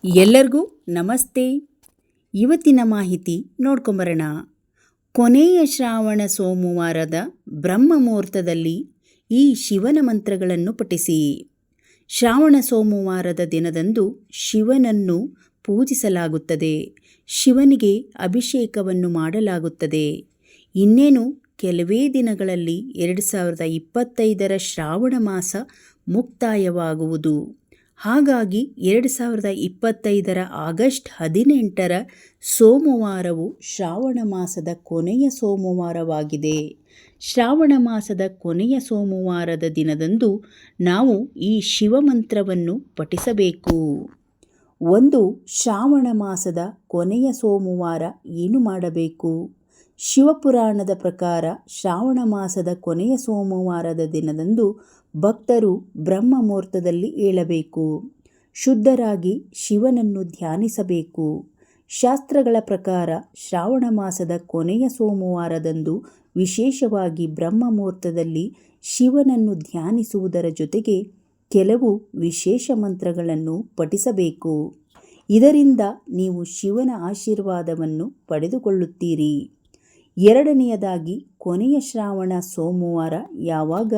ಎಲ್ಲರಿಗೂ ನಮಸ್ತೆ. ಇವತ್ತಿನ ಮಾಹಿತಿ ನೋಡ್ಕೊಂಬರೋಣ. ಕೊನೆಯ ಶ್ರಾವಣ ಸೋಮವಾರದ ಬ್ರಹ್ಮ ಮುಹೂರ್ತದಲ್ಲಿ ಈ ಶಿವನ ಮಂತ್ರಗಳನ್ನು ಪಠಿಸಿ. ಶ್ರಾವಣ ಸೋಮವಾರದ ದಿನದಂದು ಶಿವನನ್ನು ಪೂಜಿಸಲಾಗುತ್ತದೆ. ಶಿವನಿಗೆ ಅಭಿಷೇಕವನ್ನು ಮಾಡಲಾಗುತ್ತದೆ. ಇನ್ನೇನು ಕೆಲವೇ ದಿನಗಳಲ್ಲಿ ಎರಡು ಸಾವಿರದ ಇಪ್ಪತ್ತೈದರ ಶ್ರಾವಣ ಮಾಸ ಮುಕ್ತಾಯವಾಗುವುದು. ಹಾಗಾಗಿ ಎರಡು ಸಾವಿರದ ಇಪ್ಪತ್ತೈದರ ಆಗಸ್ಟ್ ಹದಿನೆಂಟರ ಸೋಮವಾರವು ಶ್ರಾವಣ ಮಾಸದ ಕೊನೆಯ ಸೋಮವಾರವಾಗಿದೆ. ಶ್ರಾವಣ ಮಾಸದ ಕೊನೆಯ ಸೋಮವಾರದ ದಿನದಂದು ನಾವು ಈ ಶಿವಮಂತ್ರವನ್ನು ಪಠಿಸಬೇಕು. ಒಂದು, ಶ್ರಾವಣ ಮಾಸದ ಕೊನೆಯ ಸೋಮವಾರ ಏನು ಮಾಡಬೇಕು? ಶಿವಪುರಾಣದ ಪ್ರಕಾರ ಶ್ರಾವಣ ಮಾಸದ ಕೊನೆಯ ಸೋಮವಾರದ ದಿನದಂದು ಭಕ್ತರು ಬ್ರಹ್ಮ ಮುಹೂರ್ತದಲ್ಲಿ ಏಳಬೇಕು. ಶುದ್ಧರಾಗಿ ಶಿವನನ್ನು ಧ್ಯಾನಿಸಬೇಕು. ಶಾಸ್ತ್ರಗಳ ಪ್ರಕಾರ ಶ್ರಾವಣ ಮಾಸದ ಕೊನೆಯ ಸೋಮವಾರದಂದು ವಿಶೇಷವಾಗಿ ಬ್ರಹ್ಮ ಮುಹೂರ್ತದಲ್ಲಿ ಶಿವನನ್ನು ಧ್ಯಾನಿಸುವುದರ ಜೊತೆಗೆ ಕೆಲವು ವಿಶೇಷ ಮಂತ್ರಗಳನ್ನು ಪಠಿಸಬೇಕು. ಇದರಿಂದ ನೀವು ಶಿವನ ಆಶೀರ್ವಾದವನ್ನು ಪಡೆದುಕೊಳ್ಳುತ್ತೀರಿ. ಎರಡನೆಯದಾಗಿ ಕೊನೆಯ ಶ್ರಾವಣ ಸೋಮವಾರ ಯಾವಾಗ,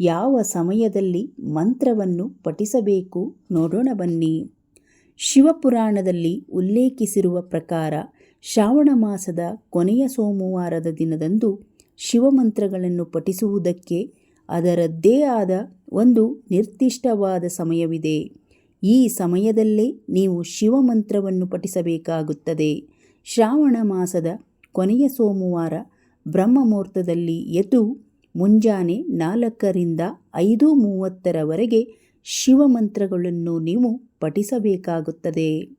ಯಾವ ಸಮಯದಲ್ಲಿ ಮಂತ್ರವನ್ನು ಪಠಿಸಬೇಕು ನೋಡೋಣ ಬನ್ನಿ. ಶಿವಪುರಾಣದಲ್ಲಿ ಉಲ್ಲೇಖಿಸಿರುವ ಪ್ರಕಾರ ಶ್ರಾವಣ ಮಾಸದ ಕೊನೆಯ ಸೋಮವಾರದ ದಿನದಂದು ಶಿವಮಂತ್ರಗಳನ್ನು ಪಠಿಸುವುದಕ್ಕೆ ಅದರದ್ದೇ ಆದ ಒಂದು ನಿರ್ದಿಷ್ಟವಾದ ಸಮಯವಿದೆ. ಈ ಸಮಯದಲ್ಲೇ ನೀವು ಶಿವಮಂತ್ರವನ್ನು ಪಠಿಸಬೇಕಾಗುತ್ತದೆ. ಶ್ರಾವಣ ಮಾಸದ ಕೊನೆಯ ಸೋಮವಾರ ಬ್ರಹ್ಮ ಮುಹೂರ್ತದಲ್ಲಿ ಎದ್ದು ಮುಂಜಾನೆ ನಾಲ್ಕರಿಂದ ಐದು ಮೂವತ್ತರವರೆಗೆ ಶಿವಮಂತ್ರಗಳನ್ನು ನೀವು ಪಠಿಸಬೇಕಾಗುತ್ತದೆ.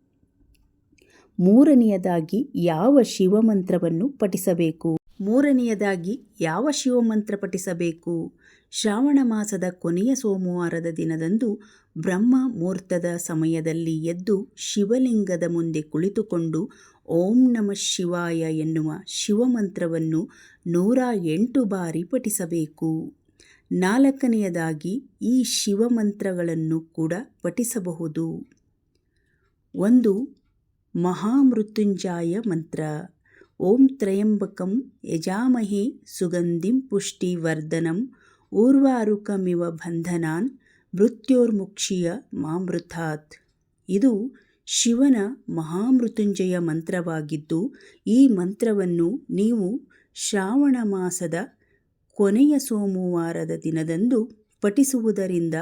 ಮೂರನೆಯದಾಗಿ ಯಾವ ಶಿವಮಂತ್ರವನ್ನು ಪಠಿಸಬೇಕು? ಮೂರನೆಯದಾಗಿ ಯಾವ ಶಿವಮಂತ್ರ ಪಠಿಸಬೇಕು? ಶ್ರಾವಣ ಮಾಸದ ಕೊನೆಯ ಸೋಮವಾರದ ದಿನದಂದು ಬ್ರಹ್ಮ ಮುಹೂರ್ತದ ಸಮಯದಲ್ಲಿ ಎದ್ದು ಶಿವಲಿಂಗದ ಮುಂದೆ ಕುಳಿತುಕೊಂಡು ಓಂ ನಮ ಶಿವಾಯ ಎನ್ನುವ ಶಿವಮಂತ್ರವನ್ನು ನೂರ ಎಂಟು ಬಾರಿ ಪಠಿಸಬೇಕು. ನಾಲ್ಕನೆಯದಾಗಿ ಈ ಶಿವಮಂತ್ರಗಳನ್ನು ಕೂಡ ಪಠಿಸಬಹುದು. ಒಂದು ಮಹಾಮೃತ್ಯುಂಜಾಯ ಮಂತ್ರ. ಓಂ ತ್ರಯಂಬಕಂ ಯಜಾಮಹಿ ಸುಗಂಧಿಂ ಪುಷ್ಟಿವರ್ಧನಂ ಊರ್ವಾರುಕಮಿವ ಬಂಧನಾನ್ ಮೃತ್ಯೋರ್ಮುಕ್ಷಿಯ ಮಾಮೃತಾತ್ ಇದು ಶಿವನ ಮಹಾಮೃತ್ಯುಂಜಯ ಮಂತ್ರವಾಗಿದ್ದು, ಈ ಮಂತ್ರವನ್ನು ನೀವು ಶ್ರಾವಣ ಮಾಸದ ಕೊನೆಯ ಸೋಮವಾರದ ದಿನದಂದು ಪಠಿಸುವುದರಿಂದ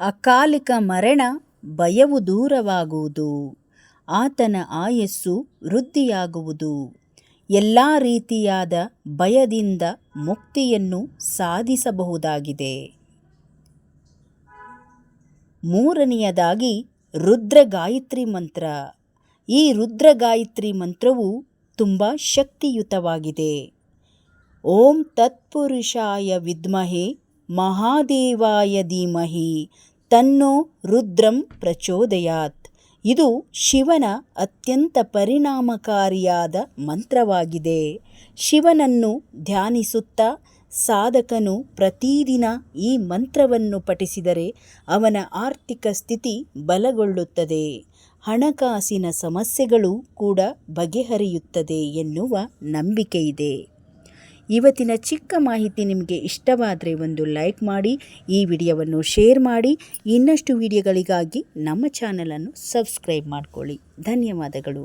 ಅಕಾಲಿಕ ಮರಣ ಭಯವು ದೂರವಾಗುವುದು, ಆತನ ಆಯಸ್ಸು ವೃದ್ಧಿಯಾಗುವುದು. ಎಲ್ಲ ರೀತಿಯಾದ ಭಯದಿಂದ ಮುಕ್ತಿಯನ್ನು ಸಾಧಿಸಬಹುದಾಗಿದೆ. ಮೂರನೆಯದಾಗಿ ರುದ್ರಗಾಯತ್ರಿ ಮಂತ್ರ. ಈ ರುದ್ರಗಾಯತ್ರಿ ಮಂತ್ರವು ತುಂಬ ಶಕ್ತಿಯುತವಾಗಿದೆ. ಓಂ ತತ್ಪುರುಷಾಯ ವಿದ್ಮಹೆ ಮಹಾದೇವಾಯ ಧೀಮಹಿ ತನ್ನೋ ರುದ್ರಂ ಪ್ರಚೋದಯಾತ್. ಇದು ಶಿವನ ಅತ್ಯಂತ ಪರಿಣಾಮಕಾರಿಯಾದ ಮಂತ್ರವಾಗಿದೆ. ಶಿವನನ್ನು ಧ್ಯಾನಿಸುತ್ತಾ ಸಾಧಕನು ಪ್ರತಿದಿನ ಈ ಮಂತ್ರವನ್ನು ಪಠಿಸಿದರೆ ಅವನ ಆರ್ಥಿಕ ಸ್ಥಿತಿ ಬಲಗೊಳ್ಳುತ್ತದೆ. ಹಣಕಾಸಿನ ಸಮಸ್ಯೆಗಳು ಕೂಡ ಬಗೆಹರಿಯುತ್ತದೆ ಎನ್ನುವ ನಂಬಿಕೆಯಿದೆ. ಇವತ್ತಿನ ಚಿಕ್ಕ ಮಾಹಿತಿ ನಿಮಗೆ ಇಷ್ಟವಾದರೆ ಒಂದು ಲೈಕ್ ಮಾಡಿ, ಈ ವಿಡಿಯೋವನ್ನು ಶೇರ್ ಮಾಡಿ, ಇನ್ನಷ್ಟು ವಿಡಿಯೋಗಳಿಗಾಗಿ ನಮ್ಮ ಚಾನಲನ್ನು ಸಬ್ಸ್ಕ್ರೈಬ್ ಮಾಡಿಕೊಳ್ಳಿ. ಧನ್ಯವಾದಗಳು.